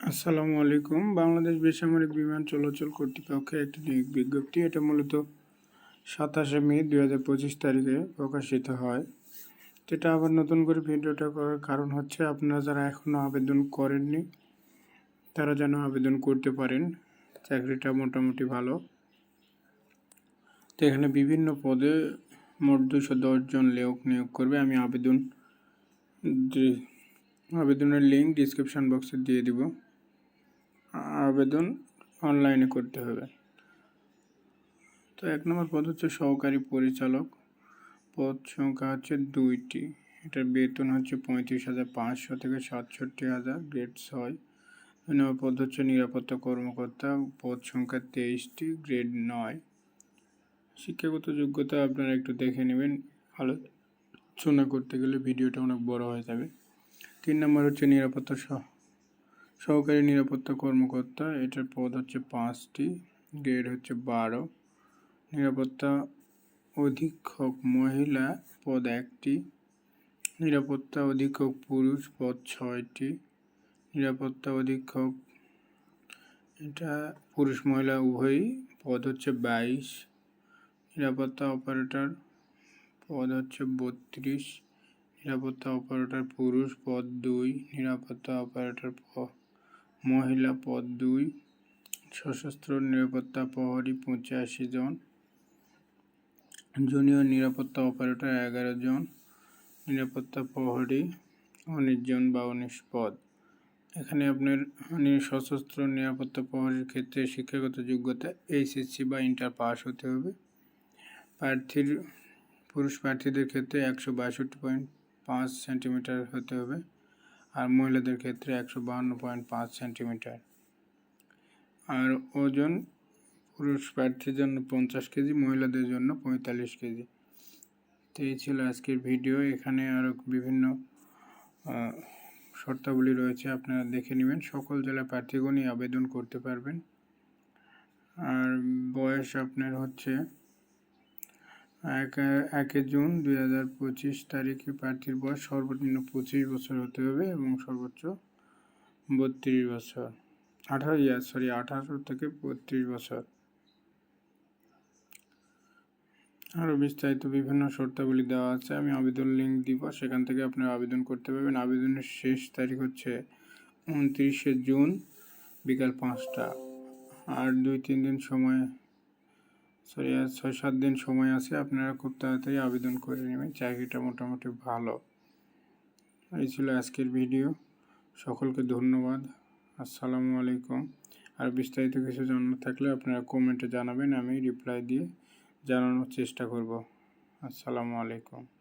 আসসালামু আলাইকুম। বাংলাদেশ বেসামরিক বিমান চলাচল কর্তৃপক্ষের একটি নিয়োগ বিজ্ঞপ্তি, এটা মূলত সাতাশে মে দুই হাজার পঁচিশ তারিখে প্রকাশিত হয়। যেটা আবার নতুন করে ভিডিওটা করার কারণ হচ্ছে, আপনারা যারা এখনও আবেদন করেননি, তারা যেন আবেদন করতে পারেন। চাকরিটা মোটামুটি ভালো। তো এখানে বিভিন্ন পদে মোট দুশো দশজন লোক নিয়োগ করবে। আমি আবেদন আবেদনের লিঙ্ক ডিসক্রিপশন বক্সে দিয়ে দিব। আবেদন অনলাইনে করতে হবে। তো এক নম্বর পদ হচ্ছে সহকারী পরিচালক। পদ সংখ্যা হচ্ছে দুইটি। এটার বেতন হচ্ছে পঁয়ত্রিশ হাজার পাঁচশো থেকে সাতষট্টি হাজার গ্রেড ছয়। দুই নম্বর পদ হচ্ছে নিরাপত্তা কর্মকর্তা। পদ সংখ্যা তেইশটি গ্রেড নয়। শিক্ষাগত যোগ্যতা আপনারা একটু দেখে নেবেন। আলোচনা করতে গেলে ভিডিওটা অনেক বড় হয়ে যাবে। তিন নম্বর হচ্ছে নিরাপত্তা সহ, সহকারী নিরাপত্তা কর্মকর্তা, এটার পদ হচ্ছে পাঁচটি গ্রেড হচ্ছে বারো। নিরাপত্তা অধীক্ষক মহিলা, পদ একটি। নিরাপত্তা অধীক্ষক পুরুষ, পদ ছয়টি। নিরাপত্তা অধীক্ষক, এটা পুরুষ মহিলা উভয়ই, পদ হচ্ছে বাইশ। নিরাপত্তা অপারেটর, পদ হচ্ছে বত্রিশ। নিরাপত্তা অপারেটর পুরুষ পদ দুই, নিরাপত্তা অপারেটর মহিলা পদ দুই, সশস্ত্র নিরাপত্তা প্রহরী পঁচাশি জন, জুনিয়র নিরাপত্তা অপারেটর এগারো জন, নিরাপত্তা প্রহরী উনিশ জন বা উনিশ পদ। এখানে আপনার মানে সশস্ত্র নিরাপত্তা প্রহরীর ক্ষেত্রে শিক্ষাগত যোগ্যতা এইচএসসি বা ইন্টার পাস হতে হবে। প্রার্থীর, পুরুষ প্রার্থীদের ক্ষেত্রে একশো বাষট্টি পয়েন্ট পাঁচ সেন্টিমিটার হতে হবে। আর মহিলাদের ক্ষেত্রে একশো বাহান্ন পয়েন্ট পাঁচ সেন্টিমিটার। আর ওজন পুরুষ প্রার্থীর জন্য পঞ্চাশ কেজি, মহিলাদের জন্য পঁয়তাল্লিশ কেজি। তো এই ছিল আজকের ভিডিও। এখানে আরও বিভিন্ন শর্তাবলী রয়েছে, আপনারা দেখে নেবেন। সকল জেলার প্রার্থীগণই আবেদন করতে পারবেন। আর বয়স আপনার হচ্ছে এক একে জুন দুই হাজার পঁচিশ তারিখে প্রার্থীর বয়স সর্বনিম্ন পঁচিশ বছর হতে হবে এবং সর্বোচ্চ বত্রিশ বছর। আঠারো ইয়ার সরি আঠারো থেকে বত্রিশ বছর। আরও বিস্তারিত বিভিন্ন শর্তাবলী দেওয়া আছে, আমি আবেদন লিঙ্ক দিব, সেখান থেকে আপনারা আবেদন করতে পারবেন। আবেদনের শেষ তারিখ হচ্ছে উনত্রিশে জুন বিকাল পাঁচটা। আর দুই, তিন দিন সময় সরি, আর ছয় সাত দিন সময় আছে, আপনারা খুব তাড়াতাড়ি আবেদন করে নেবেন। চাকরিটা মোটামুটি ভালো। এই ছিল আজকের ভিডিও। সকলকে ধন্যবাদ। আসসালামু আলাইকুম। আর বিস্তারিত কিছু জানার থাকলে আপনারা কমেন্টে জানাবেন, আমি রিপ্লাই দিয়ে জানানোর চেষ্টা করব। আসসালামু আলাইকুম।